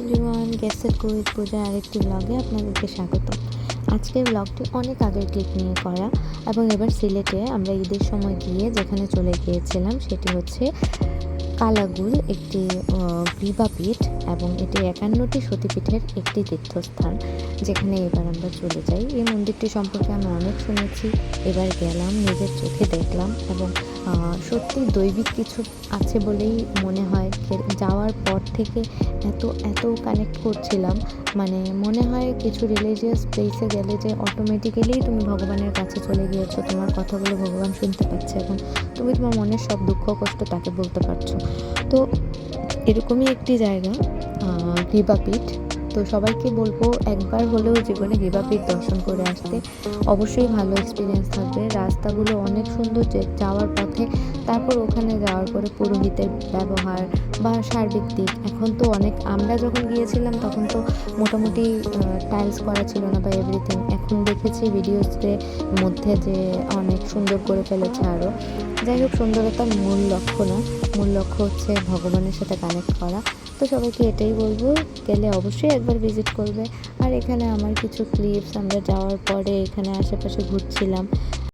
Everyone গেস্টের quick পূজা আরেকটি ব্লগে আপনাদেরকে স্বাগত। আজকের ব্লগটি অনেক আগের ক্লিক নিয়ে করা এবং এবার সিলেটে আমরা ঈদের সময় গিয়ে যেখানে চলে গিয়েছিলাম সেটি হচ্ছে কালাগুল, একটি বিবাপীঠ এবং এটি একান্নটি সতীপীঠের একটি তীর্থস্থান, যেখানে এবার আমরা চলে যাই। এই মন্দিরটি সম্পর্কে আমি অনেক শুনেছি। এবার গেলাম, নিজের চোখে দেখলাম এবং সত্যি দৈবিক কিছু আছে বলেই মনে হয়। যাওয়ার পর থেকে এত এত কানেক্ট করছিলাম। মানে মনে হয় কিছু রিলিজিয়াস প্লেসে গেলে যে অটোমেটিক্যালি তুমি ভগবানের কাছে চলে গিয়েছো, তোমার কথাগুলো ভগবান শুনতে পাচ্ছে এখন তুমি তোমার মনের সব দুঃখ কষ্ট তাকে বলতে পারছ। তো এরকমই একটি জায়গা গৃবাপীঠ তো সবাইকে বলব, একবার হলেও জীবনে গৃবাপীঠ দর্শন করে আসতে অবশ্যই ভালো এক্সপিরিয়েন্স থাকবে। রাস্তাগুলো অনেক সুন্দর যে যাওয়ার পথে, তারপর ওখানে যাওয়ার পরে পুরোহিতের ব্যবহার বা সার্বিক দিক। এখন তো অনেক, আমরা যখন গিয়েছিলাম তখন তো মোটামুটি টাইলস করা ছিল না বা এভরিথিং এখন দেখেছি ভিডিওসের মধ্যে যে অনেক সুন্দর করে ফেলেছে আরও যাই হোক, সুন্দরতার মূল লক্ষ্য না। মূল লক্ষ্য হচ্ছে ভগবানের সাথে কানেক্ট করা। তো সবাইকে এটাই বলব, গেলে অবশ্যই একবার ভিজিট করবে। আর এখানে আমার কিছু ক্লিপস আমরা যাওয়ার পরে এখানে আশেপাশে ঘুরছিলাম।